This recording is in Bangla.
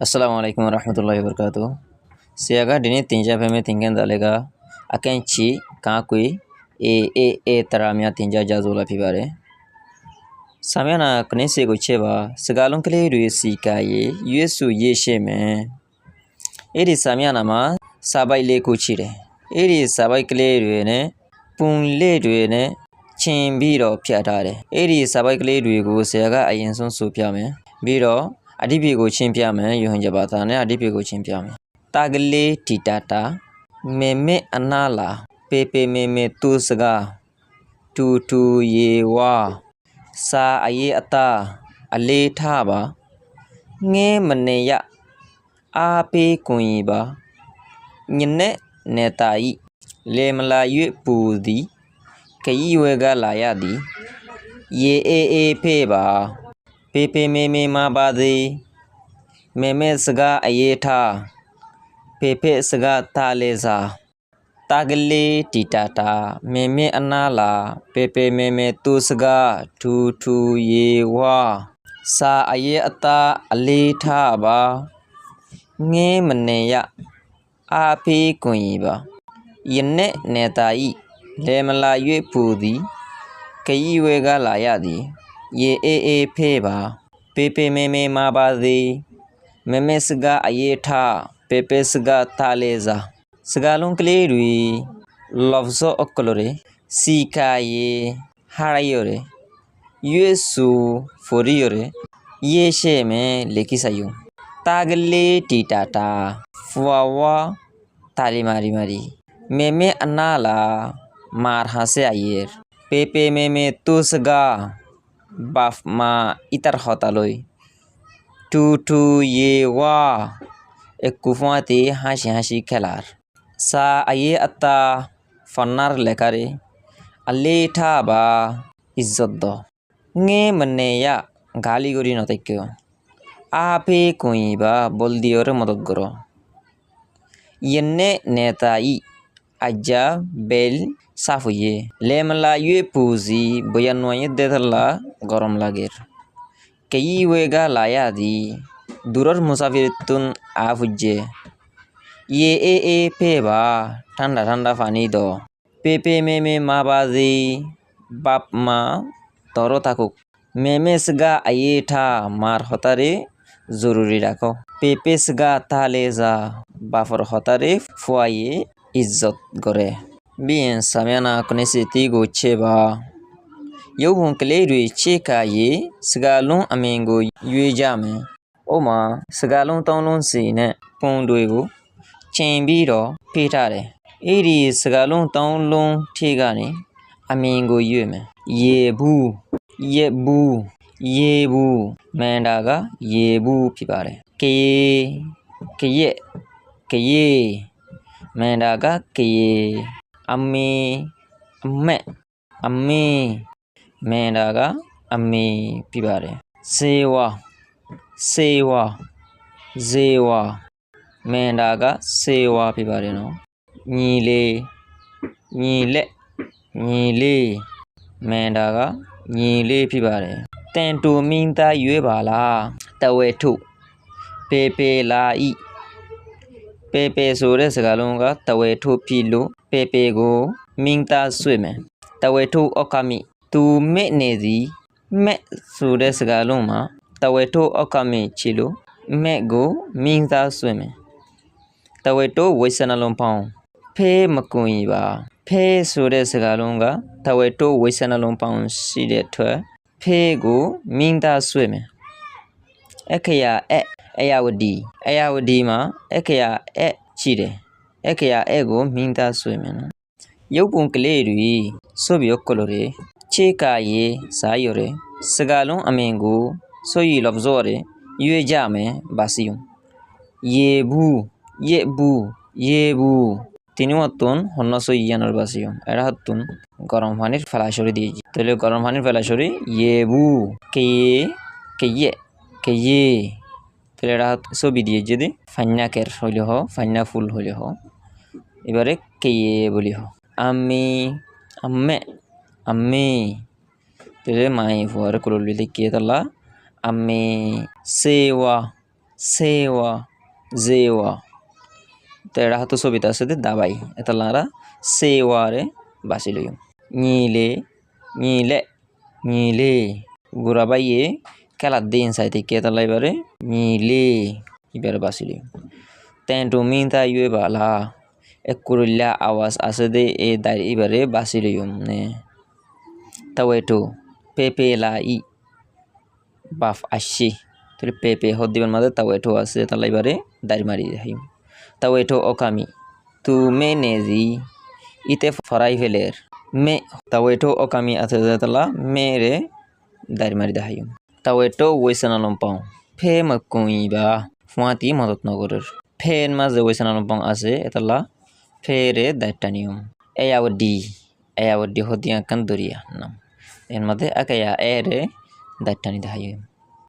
আসসালামু আলাইকুম রহমতুল্লাহ বরকাত সিয়াগা ডিনি তিনজা ফেমে তিনগেন দালেগা আকেনচি কাকুই এ এ এ তারা মিয়া তিনজা জাজোলা ফিবারে সামিয়ানা কনে সে গোছে বা সগালং কলে রুয়েসি কায়ে ইউএসু ইয়েশে মে এরি সামিয়ানা মা সাবাই লে কুচিরে এরি সাবাই কলে রুয়েনে পুন লে রুয়েনে ချင်ပြီးတော့ဖြတ်ထားတယ်အဲ့ဒီစာပိုက်ကလေးတွေကိုဆရာကအရင်ဆုံးဆိုပြမယ်ပြီးတော့ အဓိပ္ပာယ်ကိုချင်းပြမယ်ယွန်ကြပါသားနဲ့အဓိပ္ပာယ်ကိုချင်းပြမယ်။တာကလေးတီတာတာမေမေအနာလာပေပေမေမေသူစကားတူတူရေဝါစာအရေးအတာအလေးထားပါငဲမနေရအားပေးကွန်ရီပါညနဲ့နေတာဤလေမလာ၍ပူသည်ခရီးဝဲကလာရသည်ရေအေးအေးဖေးပါ ပေပေမေမေမပါသည်မေမေစကားအရေးထားဖေဖေစကားတာလေစာတာကလေးတီတာတာမေမေအနာလာပေပေမေမေသူစကားထူထူရေဝါစာအရေးအတာအလေးထားပါငင်းမနေရအားဖေးကွန်ရီပါယနေ့နေတာဤလေမလာ၍ပူသည်ခရီးဝဲကလာရသည် ये ए ए फे भा पे पे मे मे मा बा दे मे मे सगा ये ठा पे पे सगा ताले जा सगालों के लिए रुई लफ्ज अक्लोरे सिकाये हारायोरे ये सु फोरियोरे ये शे में लेकी सायो तागले टीटाटा फुआवा ताली मारी मारी me me anala मार हंसे आइर पे पे मे मे तुसगा বাপ মা ইতার হতালই। টু টু ইয়ে ওয়া। এক কুফুয়াতে হাসি হাসি খেলার। সা আইয়ে আত্মা ফন্নার লেখারে। আল্লে, ঠা, বা, ইজ্জত দ। ঙে মনে ইয়া, গালি গরি নতৈক্য আপে, কুই, বা, বল দিওর মদত গর ইয়েনে নেতাই আজ্জা, বেল সাফুয়ে লেমলা ইয়ে, ইয়ে পুজি বয়ানুয়ে দেধল্লা গরম লাগের। কেই ওয়েগা লায়া দি, দূরর মুসাফির তুন আ ফুজে ইয়ে এ এ পে বা, ঠান্ডা ঠান্ডা পানি দ। পে পে মে মে মা বাজি বাপ মা তর থাকুক। মেমেস গা আইয়ে ঠা, মার হতারে জরুরি রাখো। পেপেস গা তালে যা বাফর হতারে ফুয়াইয়ে ইজ্জত করে বিয়ে সামিয়ানা কনেসিতি গোচ্ছে বা। ရုပ်ပုံကလေးတွေချေခါရေးစကားလုံးအမင်ကိုရွေးကြမယ်။ဥမာစကားလုံးသုံးလုံးစီနဲ့ပုံတွေကိုချိန်ပြီးတော့ဖေးထားတယ်။အဲ့ဒီစကားလုံးသုံးလုံးထိကနေအမင်ကိုရွေးမယ်။ရေဘူးရက်ဘူးရေဘူးမန်တာကရေဘူးဖြစ်ပါတယ်ကရေကရက်ကရေမန်တာကကရေအမေအမက်အမေ မန်တာကအမေဖြစ်ပါတယ်ဇေဝဇေဝဇေဝမန်တာကဇေဝဖြစ်ပါတယ်နော်ညီလေးညီလက်ညီလေးမန်တာကညီလေးဖြစ်ပါတယ်တန်တူမင်းသားရွေးပါလားတဝဲထုပေပေလာဤပေပေဆိုတဲ့စကားလုံးကတဝဲထုဖြစ်လို့ပေပေကိုမင်းသားဆွေမယ်တဝဲထုအောက်ကမိ သူမဲ့နေသည်မဲ့ဆိုတဲ့စကားလုံးမှာတဝဲထုအောက်ကမိချီလို့မဲ့ကိုမင်းသားဆွေမယ်တဝဲထုဝိစနလုံးပေါင်းဖေးမကွန်ကြီးပါဖေးဆိုတဲ့စကားလုံးကတဝဲထုဝိစနလုံးပေါင်းရှိတဲ့ထွက်ဖေးကိုမင်းသားဆွေမယ်အခရာအအယဝဒီအယဝဒီမှာအခရာအရှိတယ်အခရာအကိုမင်းသားဆွေမယ်နော်ရုပ်ပုံကလေးတွေဆိုပြီးကလိုတွေ chekaye sayore segalon amengu soyi lobzore yue jame basiyum. Yebu yebu yebu. তিনি হতুন হন্য সইয়ানোর বাসিয়ম এরা হতুন গরম পানির ফেলাশরি দিয়েছি তাহলে গরম পানির ফেলাশরি ইয়েবু কে কে ইয়ে কে ইয়ে তাহলে এরা ছবি দিয়ে যদি ফান্যাকের হইলে হ ফান্যা ফুল হইলে হ এবারে কে বলি হ আমি আম্মে আমি তাহলে মাই ফুয়ারে কুললি কে তালা আমি সেওয়া সেওয়া জেওয়া তো এটা হতো ছবিটা আছে যে দাবাই এটা লারা সেওয়ারে বাসি লইম নিলে নিলে নিলে গুড়াবাইয়ে খেলার দিন সাইতে কে তালা এবারে নিলে এবারে বাসি লইম তেন্টু মিনতা ইয়ে বালা এক কুরুল্লা আওয়াজ আছে দে এ দাঁড়িয়ে এবারে বাসি লইম নে তাও এটু পেপে লা ই বাফ আসছি তাহলে পেপে হদ দিবেন মাঝে তাও এটু আছে তাহলে এবারে দাড়ি মারি হাইম তাও এটু অকামি তু মে নেজি ইতে ফরাই ফেলের মে তাও এটু অকামি আছে তালা মেরে দাড়ি মারি দেখাইম তাও এটু ওয়েসেন আলম পাও ফে মকুইবা ফুয়াতি মদত নগরের ফের মাঝে ওয়েসেন আলম পাও আছে এতলা ফেরে দায়িত্ব নিয়ম এয়াওডি এয়াওডি হদিয়া কান দরিয়া নাম এর মধ্যে একে এরে দায়িত্ব নিতে হাইম